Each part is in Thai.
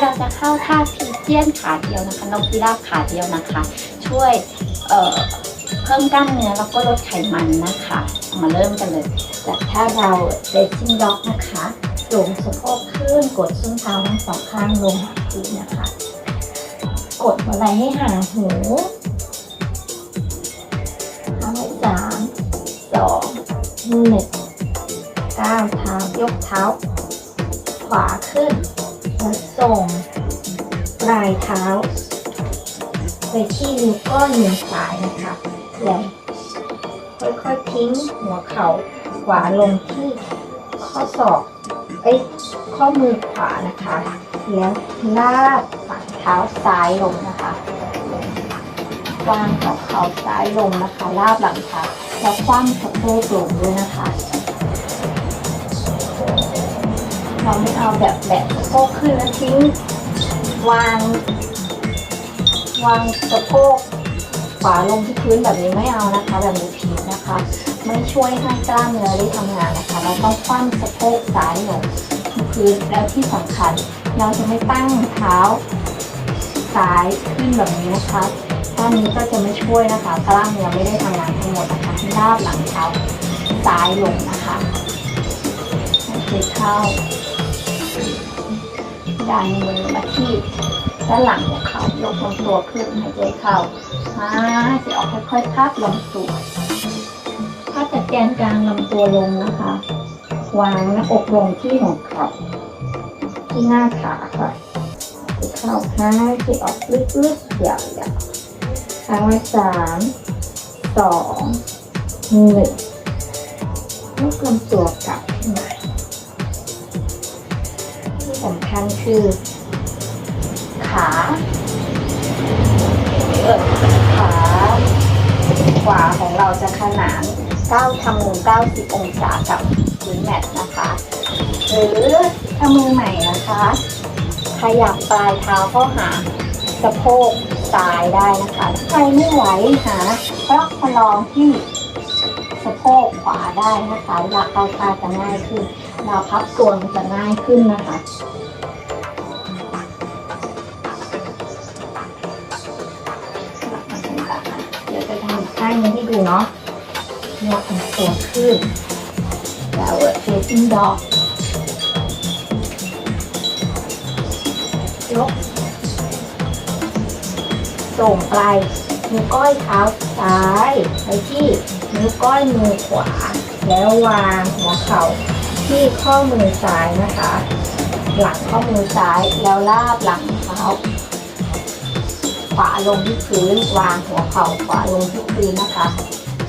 เราจะเข้าท่าพีเจียนขาเดียวนะคะนกพิราบขาเดียวนะคะ ช่วยเเพิ่มกล้ามเนื้อแล้วก็ลดไขมันนะคะ มาเริ่มกันเลยจากท่าเราเดซิ่งด็อกนะคะลงสะโพกขึ้นกดส้นเท้าทั้งสองข้างลงพื้นนะคะ กดหัวไหล่ให้ห่างหูห้าสามสองหนึ่งก้าวเท้ายกเท้า ขวาขึ้น ส่งปลายเท้า ไปที่นิ้วก้อยมือซ้ายนะคะแล้วค่อยๆทิ้งหัวเข่าขวาลงที่ข้อศอกเอ้ยข้อมือขวานะคะ แล้วลากฝ่าเท้าซ้ายลงนะคะวางหัวเข่าซ้ายลงนะคะลาบหลังเท้าแล้วคว่ำสะโพกลงด้วยนะคะ เราไม่เอาแบบแบบสะโพกขึ้นแล้วทิ้ง วาง วางสะโพกขวาลงที่พื้นแบบนี้ไม่เอานะคะ แบบนี้ผิดนะคะ ไม่ช่วยให้กล้ามเนื้อได้ทำงานนะคะ เราต้องคว่ำสะโพกซ้ายลงที่พื้นแล้วที่สำคัญ เราจะไม่ตั้งเท้าซ้ายขึ้นแบบนี้นะคะท่านี้ก็จะไม่ช่วยนะคะกล้ามเนื้อไม่ได้ทำงานทั้งหมดนะคะให้าบหลังเท้าซ้ายลงนะคะให้เคเข้า ดันมือมาที่ด้านหลังของเขายกลำตัวขึ้นหายใจเข้าหายใจออกค่อยๆพับลำตัวพับจากแกนกลางลำตัวลงนะคะ วางหน้าอกลงที่หัวเขา ที่หน้าขาค่ะเข้าหายใจออกลึกๆยาวๆค้างไว้สามสองหนึ่งยกลำตัวกลับ สำคัญคือ ขาเออขาขวาของเราจะขนาน9ทำมุม90 องศากับพื้นแมตนะคะ หรือถ้ามือใหม่นะคะ ขยับปลายเท้าเข้าหาสะโพกซ้ายได้นะคะถ้าใครไม่ไหวหาล็อกประลองที่สะโพกขวาได้นะคะเวลาเข้าท่าจะง่ายขึ้น เราพับตัวมันจะง่ายขึ้นนะคะเดี๋ยวจะทำท่านี้ให้ดูเนาะยกตัวขึ้นแล้วเฟซิ่งดอกยกส่งปลายนิ้วก้อยเท้าซ้ายไปที่นิ้วก้อยมือขวา แล้ววางหัวเข่า ที่ข้อมือซ้ายนะคะ หลังข้อมือซ้ายแล้วลาบหลังเท้าขวาลงที่พื้นวางหัวเข่าขวาลงที่พื้นนะคะ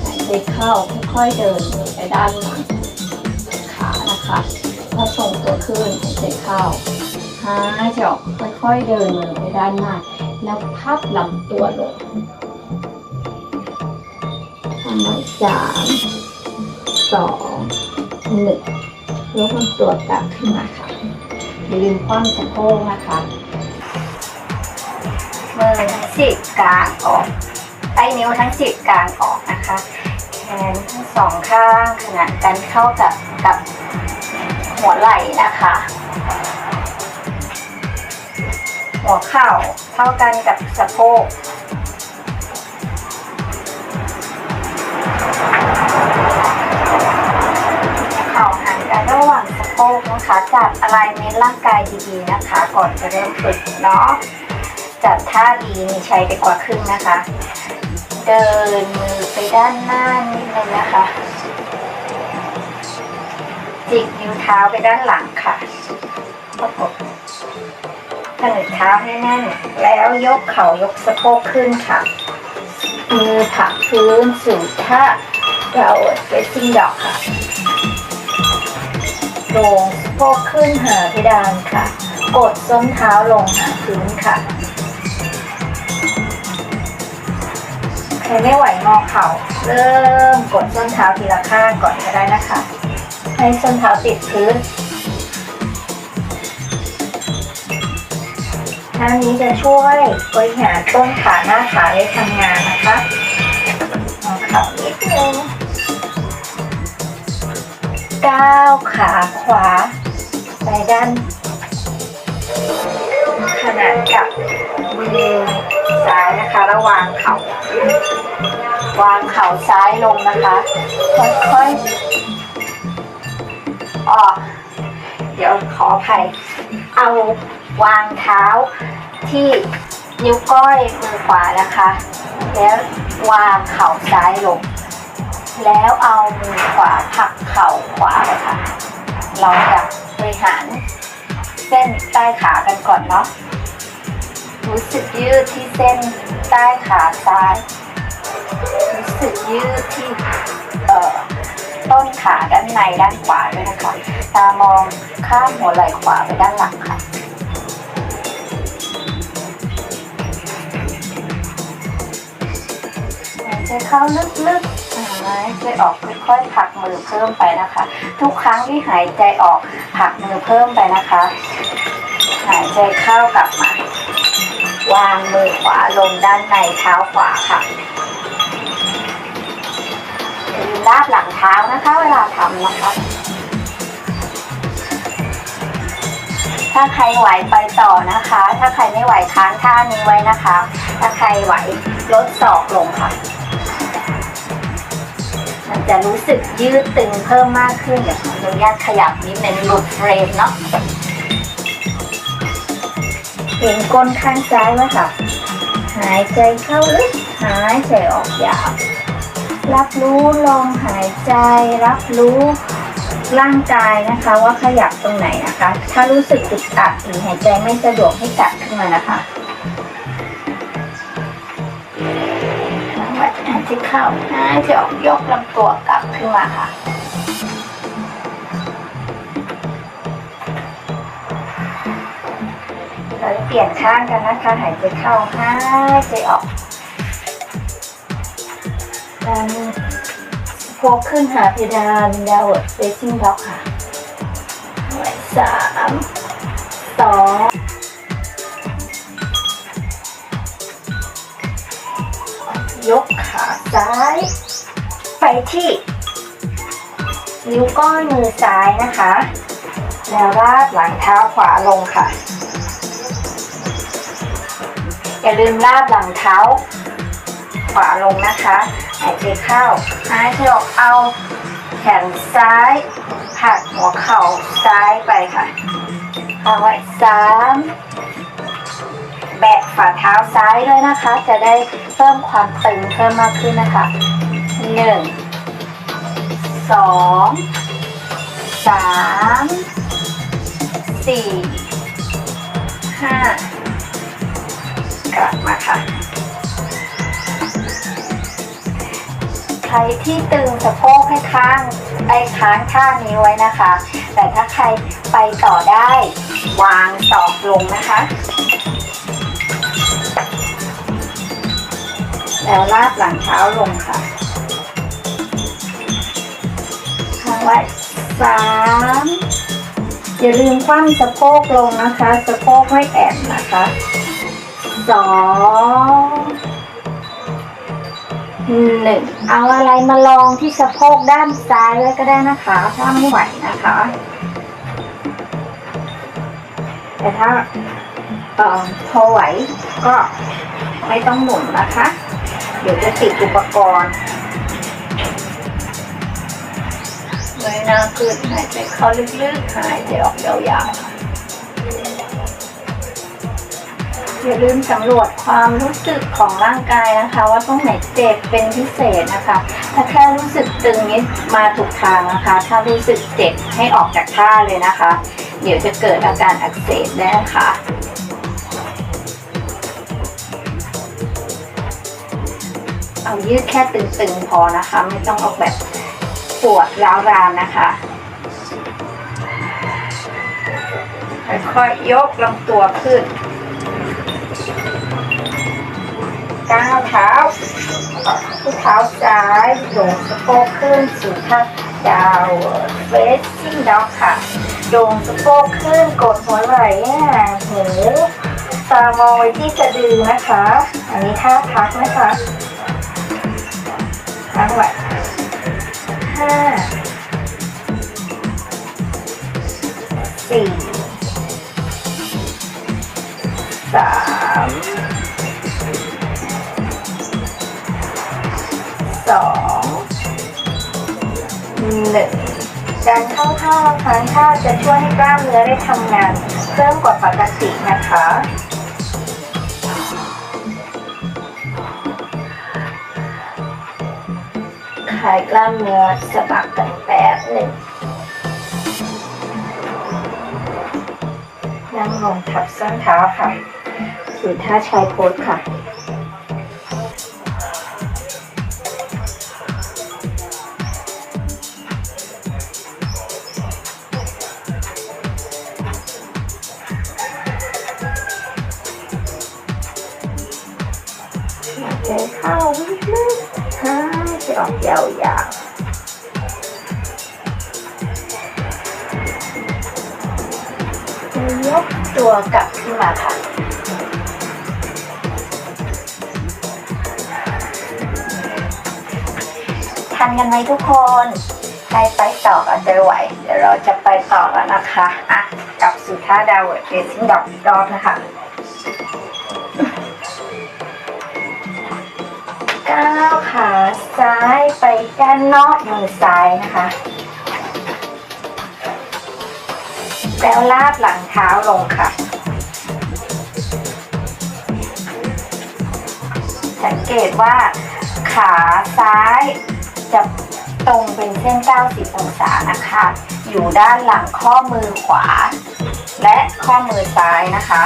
หายใจเข้าค่อยๆเดินไปด้านหลังขานะคะแล้วส่งตัวขึ้นหายใจเข้าหายใจออกค่อยๆเดินมือไปด้านหน้าแล้วพับลำตัวลงทำไว้สามสองหนึ่ง ยกลำตัวกลับขึ้นมาค่ะอย่าลืมคว่ำสะโพกนะคะมือทั้งสิบกลางออกใต้นิ้วทั้งสิบกลางออกนะคะแขนทั้งสองข้างขนานกันเข้ากับกับหัวไหล่นะคะ หัวเข่าเท่ากันกับสะโพก โพกนะคะจัดอะไรเน้นร่างกายดีๆนะคะ ก่อนจะเริ่มฝึกเนาะจัดท่าดีมีชัยไปกว่าครึ่งนะคะ เดินมือไปด้านหน้านิดนึงนะคะ จิกนิ้วเท้าไปด้านหลังค่ะประกบผนึกเท้าให้แน่น แล้วยกเข่ายกสะโพกขึ้นค่ะ มือผักพื้นสู่ท่าเราเฟซซิ่งดอกค่ะ ลงสะโพกขึ้นหาเพดานค่ะ กดส้นเท้าลงหาพื้นค่ะ ใครไม่ไหวงอเข่า เริ่มกดส้นเท้าทีละข้างก่อนก็ได้นะคะ ให้ส้นเท้าติดพื้นท่านี้จะช่วยบริหารต้นขาหน้าขาได้ทำงานนะคะงอเข่านิดนึง ก้าวขาขวาไปด้านขนกับมือซ้ายนะคะแล้ววางเข่าวางเข่าซ้ายลงนะคะ ค่อยๆอ๋อเดี๋ยวขออภัยเอาวางเท้าที่นิ้วก้อยมือขวานะคะ แล้ววางเข่าซ้ายลง แล้วเอามือขวาผลักเข่าขวาเลยค่ะ เราจะบริหารเส้นใต้ขากันก่อนเนาะ รู้สึกยืดที่เส้นใต้ขาซ้าย รู้สึกยืดที่เอ่อต้นขาด้านในด้านขวาด้วยนะคะ ตามองข้ามหัวไหล่ขวาไปด้านหลังค่ะใจเข้าลึกๆ หายใจออกค่อยๆผลักมือเพิ่มไปนะคะ ทุกครั้งที่หายใจออกผลักมือเพิ่มไปนะคะ หายใจเข้ากลับมาวางมือขวาลงด้านในเท้าขวาค่ะอย่าลืมลาดหลังเท้านะคะเวลาทำนะคะ ถ้าใครไหวไปต่อนะคะ ถ้าใครไม่ไหวค้างท่านี้ไว้นะคะ ถ้าใครไหวลดศอกลงค่ะ มันจะรู้สึกยืดตึงเพิ่มมากขึ้นเดี๋ยวขออนุญาตขยับนิดนึงหลุดเฟรมเนาะเห็นก้นข้างซ้ายไหมคะหายใจเข้าลึกหายใจออกยาวรับรู้ลองหายใจ รับรู้ร่างกายนะคะว่าขยับตรงไหนนะคะ ถ้ารู้สึกอึดอัดหรือหายใจไม่สะดวกให้จัดขึ้นมานะคะ หายใจเข้าหาจออกยกลำตัวกลับขึ้นมาค่ะ เราจะเปลี่ยนข้างกันนะคะ หายใจเข้าหายใจออกดันโพกขึ้นหาเพดานดาวเฟซิ่งด็อกค่ะสามสองยกขา ซ้าย ไปที่นิ้วก้อยมือซ้ายนะคะแล้วลาดหลังเท้าขวาลงค่ะ อย่าลืมลาดหลังเท้า ขวาลงนะคะหายใจเข้าหายใจออกเอาแขนซ้ายผักหัวเข่าซ้ายไปค่ะเอาไว้สาม แบะฝ่าเท้าซ้ายด้วยนะคะ จะได้เพิ่มความตึงเพิ่มมากขึ้นนะคะหนึ่งสองสามสี่ห้ากลับมาค่ะ ใครที่ตึงสะโพกให้ข้างไอ้ค้างข้างนี้ไว้นะคะ แต่ถ้าใครไปต่อได้ วางศอกลงนะคะ แล้วลาดหลังเท้าลงค่ะค้างไว้สามอย่าลืมคว่ำสะโพกลงนะคะ สะโพกไม่แอนนะคะสองหนึ่งเอาอะไรมาลองที่สะโพกด้านซ้ายไว้ก็ได้นะคะ ถ้าไม่ไหวนะคะ แต่ถ้าเอ่อพอไหวก็ไม่ต้องหมุนนะคะ ดี๋ยวจะติดอุปกรณ์เงยหน้าขึ้นหายใจเข้าลึกๆหายใจออกยาวๆอย่าลืมสำรวจความรู้สึกของร่างกายนะคะ ว่าตรงไหนเจ็บเป็นพิเศษนะคะ ถ้าแค่รู้สึกตึงนี้มาถูกทางนะคะ ถ้ารู้สึกเจ็บให้ออกจากท่าเลยนะคะ เดี๋ยวจะเกิดอาการอักเสบได้นะคะ เอายืดแค่ตึงๆพอนะคะ ไม่ต้องเอาแบบปวดร้าวรานนะคะค่อยๆยกลำตัวขึ้นก้าวเท้าที่เท้าซ้ายโด่งสะโพกขึ้นสู่ท่าดาวเฟสซิ่งด็อกค่ะ โด่งสะโพกขึ้นกดหัวไหล่แง่หูตามองไว้ที่สะดือนะคะ อันนี้ท่าพักนะคะ พักไว้ห้าสี่สสามสองหนึ่งการเข้าท่าครั้งท่าจะช่วยให้กล้ามเนื้อได้ทำงานเพิ่มกว่าปกตินะคะ คลายกล้ามเนื้อสะบักกันแป๊บหนึ่งนั่งลงทับส้นเท้าค่ะสู่ท่าชายโพสค่ะหายใจเข้าลึกๆหายใจออกยาวๆยกตัวกลับขึ้นมาค่ะทันกันไหมทุกคนใครไปต่อกันได้ไหวเดี๋ยวเราจะไปต่อแล้วนะคะ อะกลับสู่ท่าดาวเวิร์ดเรซิ่งดอกอีกรอบนะคะ ซ้ายไปด้านนอกมือซ้ายนะคะ แล้วลาดหลังเท้าลงค่ะ สังเกตว่าขาซ้ายจะตรงเป็นเส้น 90 องศานะคะ อยู่ด้านหลังข้อมือขวา และข้อมือซ้ายนะคะ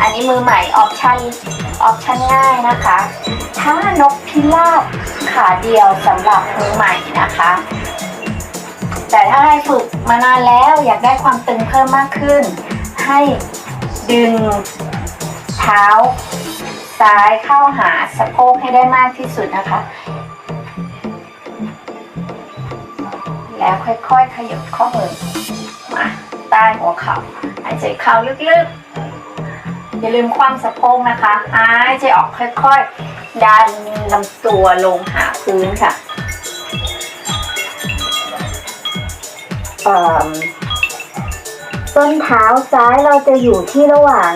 อันนี้มือใหม่ออปชันออปชันง่ายนะคะ ถ้านกพิราบขาเดียวสำหรับมือใหม่นะคะ แต่ถ้าให้ฝึกมานานแล้วอยากได้ความตึงเพิ่มมากขึ้น ให้ดึงเท้าซ้ายเข้าหาสะโพกให้ได้มากที่สุดนะคะ แล้วค่อยๆขยับข้อมือมาใต้หัวเข่าหายใจเข้าลึกๆ อย่าลืมความสะโพกนะคะหายใจออกค่อยๆ ดันลำตัวลงหาพื้นค่ะเอ่อต้นเท้าซ้ายเราจะอยู่ที่ระหว่าง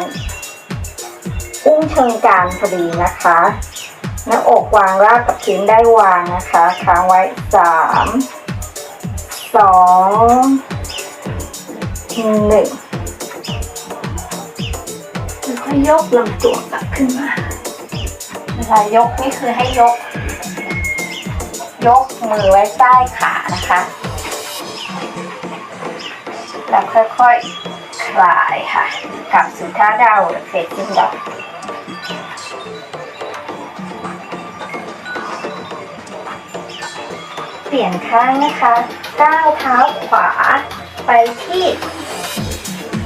อุ้งเชิงกรานพอดีนะคะหน้าอกวางราบกับพื้นได้วางนะคะค้างไว้สามสองหนึ่ง ยกลำตัวกลับขึ้นมาเวลายกนี่คือให้ยก ยกมือไว้ใต้ขานะคะ แล้วค่อยๆ คลายค่ะกลับสู่ท่าดาวเฟซซิ่งดอกเปลี่ยนข้างนะคะก้าวเท้าขวาไปที่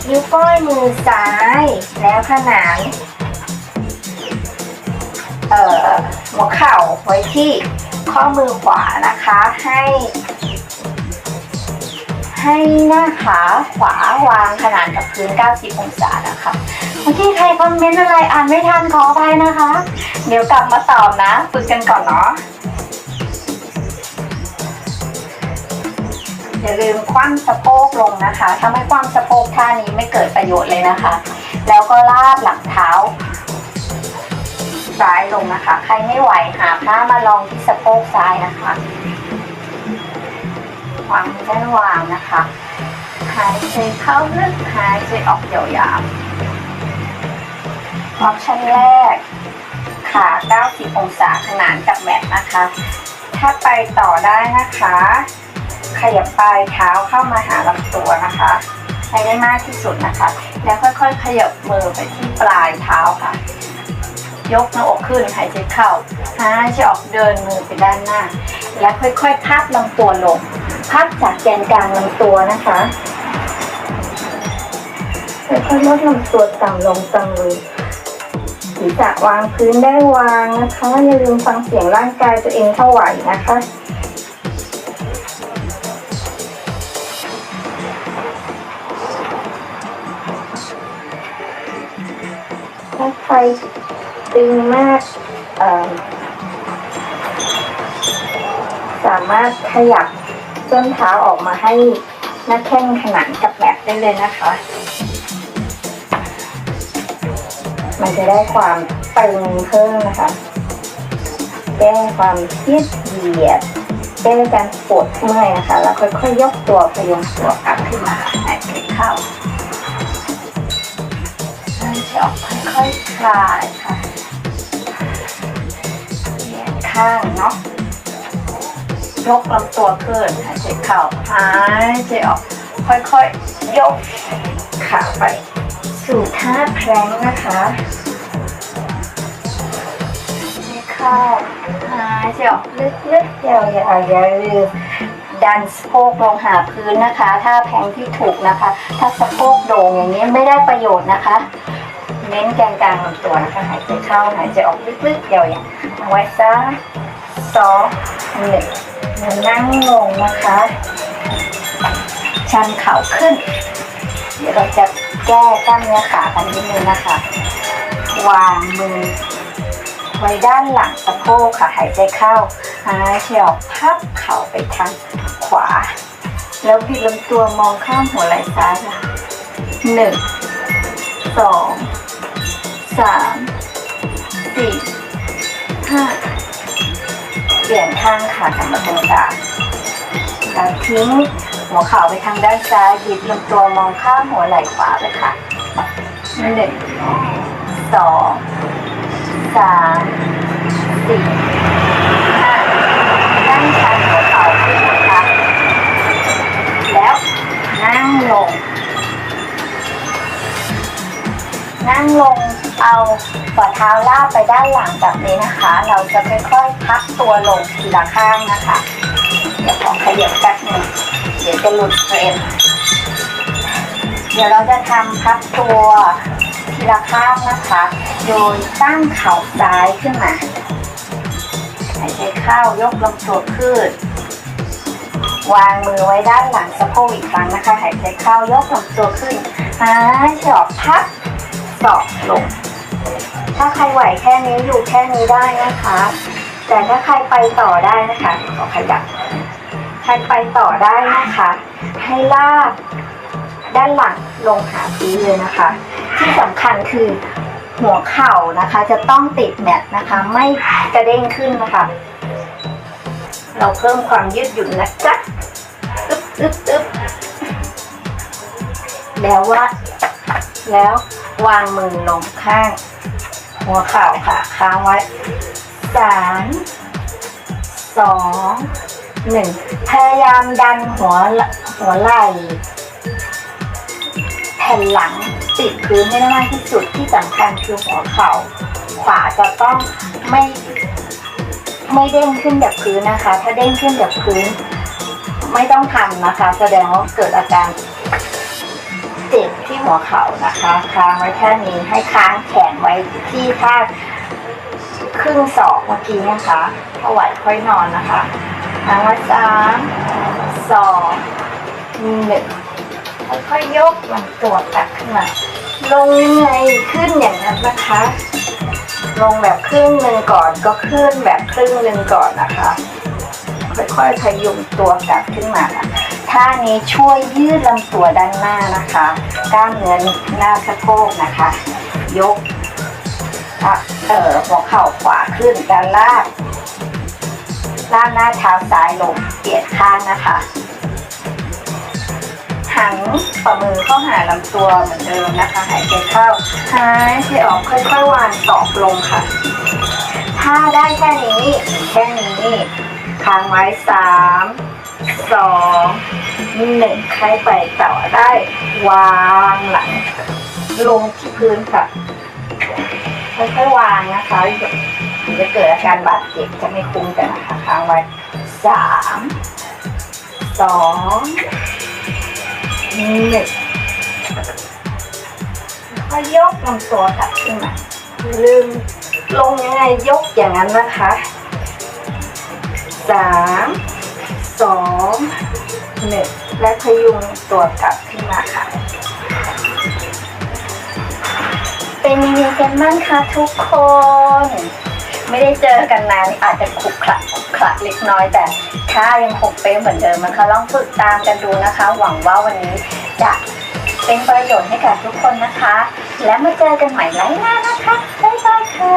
นิ้วก้อยมือซ้าย แล้วขนานเอ่อหัวเข่าไว้ที่ข้อมือขวานะคะ ให้ ให้หน้าขาขวาวางขนานกับพื้น 90 องศานะคะเมื่อกี้ใครคอมเมนต์อะไรอ่านไม่ทันขออภัยนะคะ เดี๋ยวกลับมาตอบนะ ฝึกกันก่อนเนาะ อย่าลืมคว่ำสะโพกลงนะคะถ้าไม่คว่ำสะโพกท่านี้ไม่เกิดประโยชน์เลยนะคะ แล้วก็ลาดหลังเท้าซ้ายลงนะคะ ใครไม่ไหวหาผ้ามาลองที่สะโพกซ้ายนะคะวางด้านวางนะคะ หายใจเข้าลึกหายใจออกยาวๆออปชั่นแรกขา 90 องศาขนานกับแมทนะคะ ถ้าไปต่อได้นะคะ ขยับปลายเท้าเข้ามาหาลำตัวนะคะให้ได้มากที่สุดนะคะ แล้วค่อยๆ ขยับมือไปที่ปลายเท้าค่ะ ยกหน้าอกขึ้นหายใจเข้าหายใจออกเดินมือไปด้านหน้า และค่อยๆพับลำตัวลงพับจากแกนกลางลำตัวนะคะค่อยๆลดลำตัวต่ำลงต่ำลงศีรษะวางพื้นได้วางนะคะอย่าลืมฟังเสียงร่างกายตัวเองเท่าไหวนะคะ สามารถขยับส้นเท้าออกมาให้หน้าแข้งขนานกับแมทได้เลยนะคะ มันจะได้ความตึงเพิ่มนะคะ แก้ความยืดเหยียดแก้การปวดเมื่อยนะคะ แล้วค่อยๆยกตัวพยุงตัวกลับขึ้นมาหายใจเข้าหายใจออกค่อยๆคลายค่ะ ข้างเนาะยกลำตัวขึ้นหายใจเข้าหายใจออก ค่อยๆ ยกขาไป สู่ท่าแพลงนะคะหายใจเข้าหายใจออกลึกๆยาวๆอย่าลืมดันสะโพกลงหาพื้นนะคะท่าแพงที่ถูกนะคะ ถ้าสะโพกโด่งอย่างนี้ไม่ได้ประโยชน์นะคะ เน้นแกนกลางลำตัวนะคะหายใจเข้าหายใจออกลึกๆยาวๆเอาไว้ซะสองหนึ่งนั่งลงนะคะ ชันเข่าขึ้น เดี๋ยวเราจะแก้กล้ามเนื้อขากันนิดนึงนะคะ วางมือไว้ด้านหลังสะโพกค่ะหายใจเข้าหายใจออกพับเข่าไปทางขวา แล้วบิดลำตัวมองข้ามหัวไหล่ซ้ายค่ะหนึ่งสอง สามสี่ห้าเปลี่ยนข้างค่ะกลับมาตรงกลางแล้วทิ้งหัวเข่าไปทางด้านซ้ายหยิบลำตัวมองข้ามหัวไหล่ขวาเลยค่ะหนึ่งสองสามสี่ห้านั่งชันหัวเข่าขึ้นนะคะแล้วนั่งลง นั่งลงเอาฝ่าเท้าลาบไปด้านหลังแบบนี้นะคะ เราจะค่อยๆพักตัวลงทีละข้างนะคะ เดี๋ยวขอขยับแป๊บหนึงเดี๋ยวจะหลุดเฟรมเดี๋ยวเราจะทำพักตัวทีละข้างนะคะโดยตั้งเข่าซ้ายขึ้นมาหายใจเข้ายกลำตัวขึ้น วางมือไว้ด้านหลังสะโพกอีกครั้งนะคะ หายใจเข้ายกลำตัวขึ้นหายใจออกพั กสอกลง ถ้าใครไหวแค่นี้อยู่แค่นี้ได้นะคะ แต่ถ้าใครไปต่อได้นะคะขอขยับใครไปต่อได้นะคะ ให้ลากด้านหลังลงหาพื้นเลยนะคะ ที่สำคัญคือหัวเข่านะคะ จะต้องติดแมทนะคะ ไม่กระเด้งขึ้นนะคะ เราเพิ่มความยืดหยุ่นนะจ๊ะอึ๊บอึ๊บอึ๊บแล้วว่าแล้ว วางมือลงข้าง หัวเข่าค่ะ ค้างไว้สามสองหนึ่งพยายามดันหัวหัวไหล่แผ่นหลังติดพื้นให้ได้มากที่สุดที่สำคัญคือหัวเข่าขวาจะต้องไม่ไม่เด้งขึ้นจากพื้นนะคะ ถ้าเด้งขึ้นจากพื้น ไม่ต้องทำนะคะ แสดงว่าเกิดอาการเจ็บ หัวเข่านะคะค้างไว้แค่นี้ให้ค้างแขนไว้ที่ท่าครึ่งศอกเมื่อกี้นะคะพอไหวค่อยนอนนะคะค้างไว้สามสองหนึ่งค่อยๆยกลำตัวกลับขึ้นมาลงยังไงขึ้นอย่างนั้นนะคะ ลงแบบครึ่งหนึ่งก่อนก็ขึ้นแบบครึ่งหนึ่งก่อนนะคะ ค่อยๆพยุงตัวกลับขึ้นมาค่ะ ท่านี้ช่วยยืดลำตัวด้านหน้านะคะ กล้ามเนื้อหน้าสะโพกนะคะ ยกะเอ่อหัวเข่าขวาขึ้นด้านล่างล่างหน้าเท้าซ้ายลงเปลี่ยนข้างนะคะ หันฝ่ามือเข้าหาลำตัวเหมือนเดิมนะคะ หายใจเข้าหายใจออกค่อยๆวางศอกลงค่ะ ถ้าได้แค่นี้แค่นี้ค้างไว้สามสอง หนึ่งใครไปต่อได้ วางหลัง ลงที่พื้นค่ะค่อยๆวางนะคะเดี๋ยวจะเกิดอาการบาดเจ็บจะไม่คุ้มกันนะคะค้างไว้สามสองหนึ่งค่อยยกลำตัวกลับขึ้นมาลืมลงยังไงยกอย่างนั้นนะคะสาม สองหนึ่งและพยุงตัวกลับขึ้นมาค่ะ เป็นยังไงกันบ้างคะทุกคน ไม่ได้เจอกันนานอาจจะขลุกขลักขลุกขลักเล็กน้อยแต่ถ้ายังคงเป๊ะเหมือนเดิมนะคะลองฝึกตามกันดูนะคะ หวังว่าวันนี้จะเป็นประโยชน์ให้กับทุกคนนะคะ แล้วมาเจอกันใหม่ไลฟ์หน้านะคะ บ๊ายบายค่ะ